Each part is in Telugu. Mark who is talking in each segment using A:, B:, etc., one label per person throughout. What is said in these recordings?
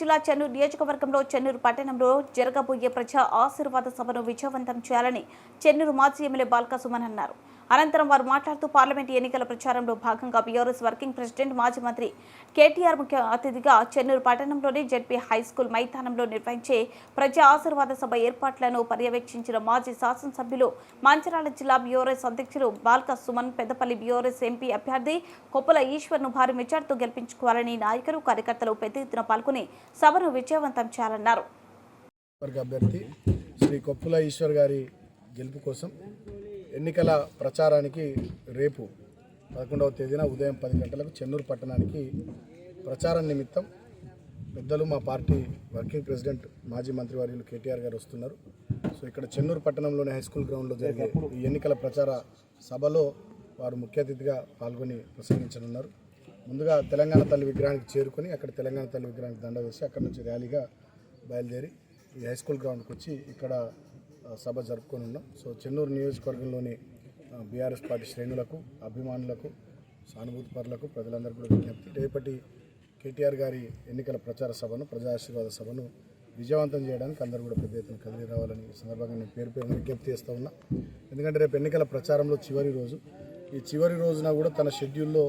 A: జిల్లా చెన్నూరు నియోజకవర్గంలో చెన్నూరు పట్టణంలో జరగబోయే ప్రజా ఆశీర్వాద సభను విజయవంతం చేయాలని చెన్నూరు మాజీ ఎమ్మెల్యే బాల్కా సుమన్ అన్నారు. అనంతరం వారు మాట్లాడుతూ పార్లమెంట్ ఎన్నికల ప్రచారంలో భాగంగా బీఆర్ఎస్ వర్కింగ్ ప్రెసిడెంట్ మాజీ మంత్రి కేటీఆర్ ముఖ్య అతిథిగా చెన్నూరు పట్టణంలోని జెడ్పీ హై స్కూల్ మైదానంలో నిర్వహించే ప్రజా ఆశీర్వాద సభ ఏర్పాట్లను పర్యవేక్షించిన మాజీ శాసనసభ్యులు మంచిరాల జిల్లా బీఆర్ఎస్ అధ్యక్షులు బాల్కా సుమన్ పెద్దపల్లి బీఆర్ఎస్ ఎంపీ అభ్యర్థి కొప్పుల ఈశ్వర్ను భారీ మెజార్టీతో గెలిపించుకోవాలని నాయకులు కార్యకర్తలు పెద్ద ఎత్తున పాల్గొని సభను విజయవంతం చేయాలన్నారు.
B: అభ్యర్థి శ్రీ కొప్పుల ఈశ్వర్ గారి గెలుపు కోసం ఎన్నికల ప్రచారానికి రేపు పదకొండవ తేదీన ఉదయం పది గంటలకు చెన్నూరు పట్టణానికి ప్రచారం నిమిత్తం పెద్దలు మా పార్టీ వర్కింగ్ ప్రెసిడెంట్ మాజీ మంత్రివర్యులు కేటీఆర్ గారు వస్తున్నారు. సో ఇక్కడ చెన్నూరు పట్టణంలోని హై స్కూల్ గ్రౌండ్లో జరిగే ఈ ఎన్నికల ప్రచార సభలో వారు ముఖ్య అతిథిగా పాల్గొని ప్రసంగించనున్నారు. ముందుగా తెలంగాణ తల్లి విగ్రహానికి చేరుకొని అక్కడ తెలంగాణ తల్లి విగ్రహానికి దండ వేసి అక్కడ నుంచి ర్యాలీగా బయలుదేరి ఈ హై స్కూల్ గ్రౌండ్కి వచ్చి ఇక్కడ సభ జరుపుకొని ఉన్నాం. సో చెన్నూరు నియోజకవర్గంలోని బీఆర్ఎస్ పార్టీ శ్రేణులకు అభిమానులకు సానుభూతిపరులకు ప్రజలందరూ కూడా విజ్ఞప్తి. రేపటి కేటీఆర్ గారి ఎన్నికల ప్రచార సభను ప్రజాశీర్వాద సభను విజయవంతం చేయడానికి అందరూ కూడా పెద్ద ఎత్తున కదిలి రావాలని సందర్భంగా నేను పేరు పేరున విజ్ఞప్తి చేస్తూ ఉన్నా. ఎందుకంటే రేపు ఎన్నికల ప్రచారంలో చివరి రోజు. ఈ చివరి రోజున కూడా తన షెడ్యూల్లో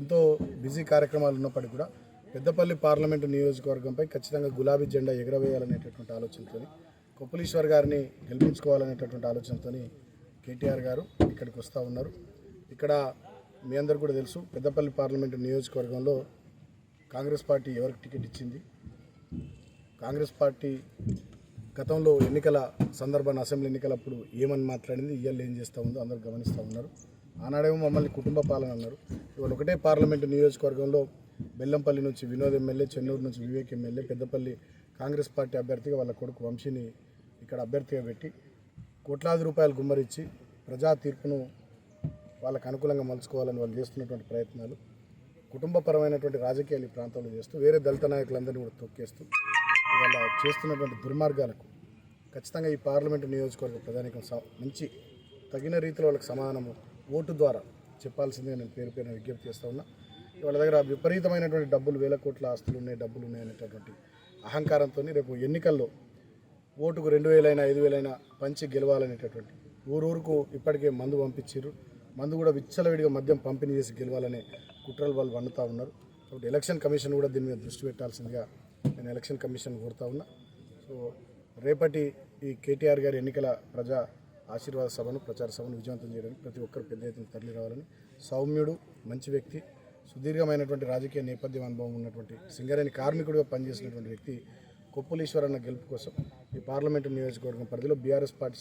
B: ఎంతో బిజీ కార్యక్రమాలు ఉన్నప్పటికీ కూడా పెద్దపల్లి పార్లమెంటు నియోజకవర్గంపై ఖచ్చితంగా గులాబీ జెండా ఎగరవేయాలనేటటువంటి ఆలోచనతో కొప్పులీశ్వర్ గారిని గెలిపించుకోవాలనేటటువంటి ఆలోచనతో కేటీఆర్ గారు ఇక్కడికి వస్తూ ఉన్నారు. ఇక్కడ మీ అందరు కూడా తెలుసు పెద్దపల్లి పార్లమెంటు నియోజకవర్గంలో కాంగ్రెస్ పార్టీ ఎవరికి టికెట్ ఇచ్చింది? కాంగ్రెస్ పార్టీ గతంలో ఎన్నికల సందర్భాన్ని అసెంబ్లీ ఎన్నికలప్పుడు ఏమని మాట్లాడింది ఇవాళ ఏం చేస్తూ ఉందో అందరూ గమనిస్తూ ఉన్నారు. ఆనాడేమో మమ్మల్ని కుటుంబ పాలన అన్నారు. ఇవాళ ఒకటే పార్లమెంటు నియోజకవర్గంలో బెల్లంపల్లి నుంచి వినోద్ ఎమ్మెల్యే చెన్నూరు నుంచి Vivek MLA Peddapalli Congress party అభ్యర్థిగా వాళ్ళ కొడుకు వంశీని ఇక్కడ అభ్యర్థిగా పెట్టి కోట్లాది రూపాయలు గుమ్మరిచ్చి ప్రజా తీర్పును వాళ్ళకు అనుకూలంగా మలుచుకోవాలని వాళ్ళు చేస్తున్నటువంటి ప్రయత్నాలు కుటుంబపరమైనటువంటి రాజకీయాలు ఈ ప్రాంతంలో చేస్తూ వేరే దళిత నాయకులందరినీ కూడా తొక్కేస్తూ ఇవాళ చేస్తున్నటువంటి దుర్మార్గాలకు ఖచ్చితంగా ఈ పార్లమెంటు నియోజకవర్గ ప్రధానికం స- మంచి తగిన రీతిలో వాళ్ళకి సమాధానము ఓటు ద్వారా చెప్పాల్సిందే నేను పేరు పేరున విజ్ఞప్తి చేస్తూ ఉన్నా. వాళ్ళ దగ్గర విపరీతమైనటువంటి డబ్బులు వేల కోట్ల ఆస్తులు ఉన్నాయి డబ్బులు ఉన్నాయి అనేటటువంటి అహంకారంతో రేపు ఎన్నికల్లో ఓటుకు రెండు వేలైనా ఐదు వేలైనా పంచి గెలవాలనేటటువంటి ఊరూరుకు ఇప్పటికే మందు పంపించారు మందు కూడా విచ్చలవిడిగా మద్యం పంపిణీ చేసి గెలవాలనే కుట్రలు వాళ్ళు వండుతూ ఉన్నారు. కాబట్టి ఎలక్షన్ కమిషన్ కూడా దీని మీద దృష్టి పెట్టాల్సిందిగా నేను ఎలక్షన్ కమిషన్ కోరుతా ఉన్నా. సో రేపటి ఈ కేటీఆర్ గారి ఎన్నికల ప్రజా ఆశీర్వాద సభను ప్రచార సభను విజయవంతం చేయడానికి ప్రతి ఒక్కరు పెద్ద ఎత్తున తరలి రావాలని సౌమ్యుడు మంచి వ్యక్తి సుదీర్ఘమైనటువంటి రాజకీయ నేపథ్యం అనుభవం ఉన్నటువంటి సింగరేణి కార్మికుడిగా పనిచేసినటువంటి వ్యక్తి కొప్పులీశ్వరన్న గెలుపు కోసం ఈ పార్లమెంటు నియోజకవర్గం పరిధిలో బీఆర్ఎస్ పార్టీ